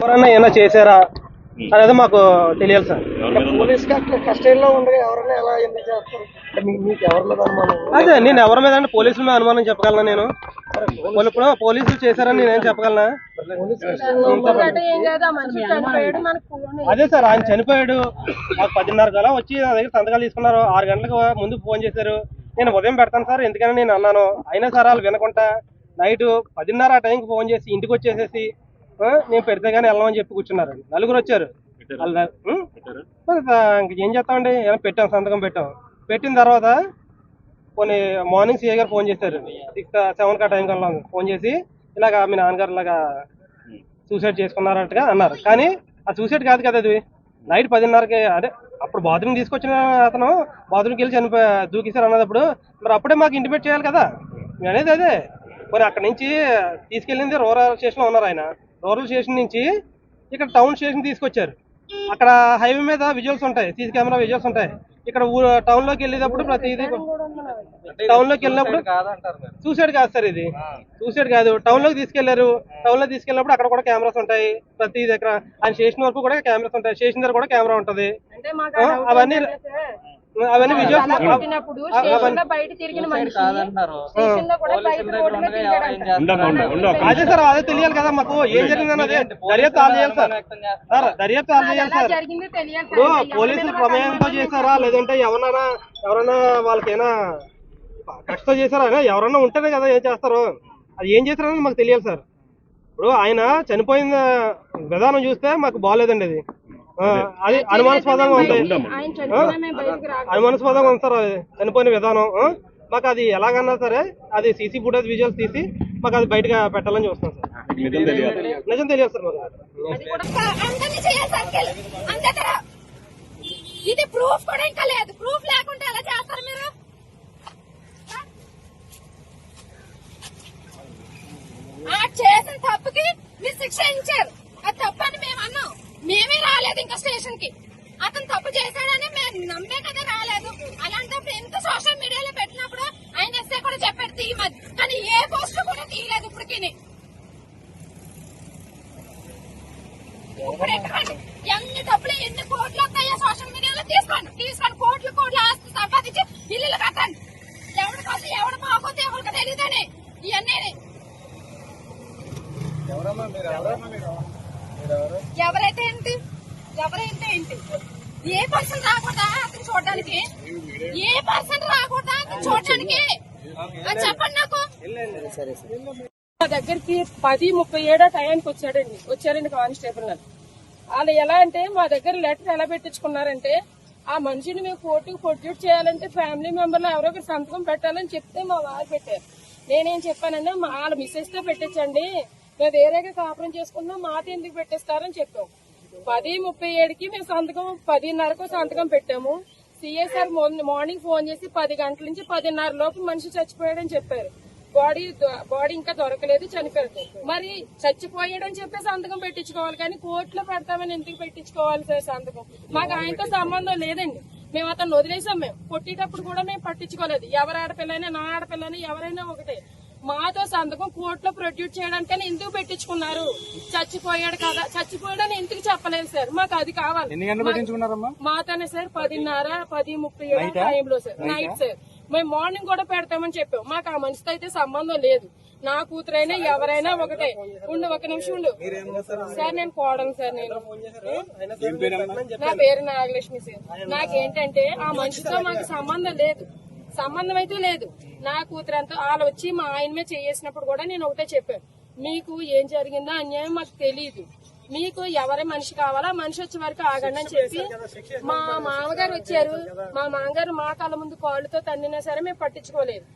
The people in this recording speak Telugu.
ఎవరన్నా ఏమైనా చేశారా? అనేది మాకు తెలియాలి సార్. పోలీస్ కస్టడీలో ఉండగా ఎవరైనా ఎలా ఎందుకు చేస్తారు? అంటే మీ- మీకు ఎవరిలో అనుమానం? అదే నేను ఎవరి మీద అంటే పోలీసుల మీద అనుమానం చెప్పగలనా నేను? వాళ్ళు ఇప్పుడు పోలీసులు చేశారని నేనేం చెప్పగలనా? పోలీస్ కస్టడీలో అంటే ఏం కాదు ఆ మనిషి చనిపోయాడు మనకు ఫోన్ అదే సార్ ఆయన చనిపోయాడు. నాకు పదిన్నర కల్లా వచ్చి నా దగ్గర సంతకాలు తీసుకున్నారు. ఆరు గంటలకు ముందు ఫోన్ చేశారు. నేను ఉదయం పెడతాను సార్ ఎందుకని నేను అన్నాను. అయినా సార్ వాళ్ళు వినకుండా నైట్ పదిన్నర ఆ టైంకి ఫోన్ చేసి ఇంటికి వచ్చేసేసి నేను పెడితే కానీ వెళ్ళమని చెప్పి కూర్చున్నారు నలుగురు వచ్చారు. ఏం చేస్తామండి? ఏమైనా పెట్టాం సంతకం పెట్టాం. పెట్టిన తర్వాత కొన్ని మార్నింగ్ సీఏ గారు ఫోన్ చేశారు. సిక్స్ సెవెన్ కా టైం కల్లా ఫోన్ చేసి ఇలాగా మీ నాన్నగారు ఇలాగా సూసైడ్ చేసుకున్నారంటగా అన్నారు. కానీ ఆ సూసైడ్ కాదు కదా అది. నైట్ పదిన్నరకి అదే అప్పుడు బాత్రూమ్ తీసుకొచ్చిన అతను బాత్రూమ్కి వెళ్ళి చనిపో దూకేశారు అన్నదప్పుడు మరి అప్పుడే మాకు ఇంటిమేట్ చేయాలి కదా. అనేది అదే. మరి అక్కడ నుంచి తీసుకెళ్ళింది రూరల్ స్టేషన్లో ఉన్నారు ఆయన. రూరల్ స్టేషన్ నుంచి ఇక్కడ టౌన్ స్టేషన్ తీసుకొచ్చారు. అక్కడ హైవే మీద విజువల్స్ ఉంటాయి సీసీ కెమెరా విజువల్స్ ఉంటాయి. ఇక్కడ టౌన్లోకి వెళ్ళేటప్పుడు ప్రతిదీ టౌన్లోకి వెళ్ళినప్పుడు సూసైడ్ కాదు సార్ ఇది. సూసైడ్ కాదు. టౌన్లోకి తీసుకెళ్ళారు టౌన్లో తీసుకెళ్ళినప్పుడు అక్కడ కూడా కెమెరాస్ ఉంటాయి. ప్రతి దగ్గర ఆయన స్టేషన్ వరకు కూడా కెమెరాస్ ఉంటాయి. స్టేషన్ దగ్గర కూడా కెమెరా ఉంటది. అవన్నీ అవన్నీ బయట తిరిగిన మనిషి. అదే సార్ అదే తెలియాలి కదా మాకు. ఏం జరిగిందని అదే దర్యాప్తు ఆల్ చేయాలి సార్. సార్ దర్యాప్తు ఆల్ చేయాలి సార్. జరిగిందో తెలియాలి ఇప్పుడు. పోలీసులు ప్రమేయంతో చేశారా? లేదంటే ఎవరన్నా ఎవరన్నా వాళ్ళకైనా కష్టం చేశారా? ఎవరన్నా ఉంటేనే కదా ఏం చేస్తారు? అది ఏం చేశారని మాకు తెలియాలి సార్. ఇప్పుడు ఆయన చనిపోయిన విధానం చూస్తే మాకు బాగాలేదండి అది. అది. అనుమానాస్పదంగా రాక. అనుమానాస్పదంగా ఉంది సార్ అది. చనిపోయిన విధానం? మాకు అది ఎలాగన్నా సరే అది సీసీ ఫుటేజ్ విజువల్స్ తీసి మాకు అది బయటగా పెట్టాలని చూస్తాం సార్. నిజం తెలియదు. సార్ మాకు. ఇది ప్రూఫ్ కూడా ఇంకా లేదు. ప్రూఫ్ లేకుంటే ఎలా చేస్తారు మీరు? ఆ చేసిన తప్పుకి మీరు శిక్ష ఇచ్చారు అది తప్పు అని మేము అన్నాం మేమే రాలేదు ఇంకా స్టేషన్కి అతను తప్పు చేశాడని మేము నమ్మే కదా రాలేదు. అలాంటప్పుడు ఎంత సోషల్ మీడియాలో పెట్టినప్పుడు ఆయన ఎస్ఐ కూడా చెప్పాడు తీయమని. కానీ ఏ పోస్ట్ కూడా తీయలేదు ఇప్పటికి ఇప్పుడు ఎన్ని డబ్బులు ఎన్ని కోట్లు వస్తాయో సోషల్ మీడియాలో తీసుకోండి. తీసుకోండి. కోట్లు కోట్లు ఆస్తి సంపాదించి ఇల్లు కట్టండి. ఎవరి కోసం ఎవడు బాగోతే ఎవరికి తెలియదని. ఇవన్నీ. ఎవరైతే ఏంటి? ఎవరైతే ఏంటి? ఏ పర్సన్ రాకూడదా అతను చూడడానికి? ఏ పర్సన్ రాకూడదా అతను చూడడానికి? చెప్పండి నాకు. మా దగ్గరికి పది ముప్పై ఏడో టయానికి వచ్చాడండి. వచ్చారండి కానిస్టేబుల్ గారు. వాళ్ళు ఎలా అంటే మా దగ్గర లెటర్ ఎలా పెట్టించుకున్నారంటే ఆ మనిషిని మేము కోర్టుకు ప్రొడ్యూట్ చేయాలంటే ఫ్యామిలీ మెంబర్లు ఎవరో ఒకరు సంతకం పెట్టాలని చెప్తే మా వారు పెట్టారు. నేనేం చెప్పానంటే మా వాళ్ళ మిస్సెస్తో పెట్టించండి. మేము వేరేగా కాపురం చేసుకున్నాం మాట ఎందుకు పెట్టేస్తారని చెప్పాం. పది ముప్పై ఏడుకి మేము సంతకం పదిన్నరకు సంతకం పెట్టాము. సిఎస్ఆర్ మార్నింగ్ ఫోన్ చేసి పది గంటల నుంచి పదిన్నర లోపు మనిషి చచ్చిపోయాడని చెప్పారు. బాడీ బాడీ ఇంకా దొరకలేదు చనిపోయారు మరి చచ్చిపోయాడని చెప్పి సంతకం పెట్టించుకోవాలి కానీ కోర్టులో పెడతామని ఎందుకు పెట్టించుకోవాలి సార్ సంతకం? మాకు ఆయనతో సంబంధం లేదండి. మేము అతను వదిలేసాం మేము. కొట్టేటప్పుడు కూడా మేము పట్టించుకోలేదు. ఎవరి ఆడపిల్లైనా నా ఆడపిల్లని ఎవరైనా ఒకటే. మాతో సంతకం కోర్టులో ప్రొడ్యూస్ చేయడానికని ఎందుకు పెట్టించుకున్నారు? చచ్చిపోయాడు కదా. చచ్చిపోయాడని ఎందుకు చెప్పలేదు సార్? మాకు అది కావాలి. మాతోనే సార్ పదిన్నర పది ముప్పై ఏడు టైంలో సార్. Night sir. మేము మార్నింగ్ కూడా పెడతామని చెప్పాం. మాకు ఆ మనిషితో అయితే సంబంధం లేదు. నా కూతురైనా ఎవరైనా ఒకటే. ఉండు ఒక నిమిషం ఉండు. సార్ నేను కోడను సార్ నేను. నా పేరు నాగలక్ష్మి సార్. నాకేంటంటే ఆ మనిషితో మాకు సంబంధం లేదు. సంబంధం అయితే లేదు. నా కూతురు అంతా వాళ్ళు వచ్చి మా ఆయన మీద చేసినప్పుడు కూడా నేను ఒకటే చెప్పాను. మీకు ఏం జరిగిందో అన్యాయం మాకు తెలియదు మీకు ఎవరి మనిషి కావాలా మనిషి వచ్చే వరకు ఆగండి అని చెప్పి మా మామగారు వచ్చారు. మా మామగారు మా కళ్ళ ముందు కాళ్ళతో తన్నినా సరే మేము పట్టించుకోలేదు.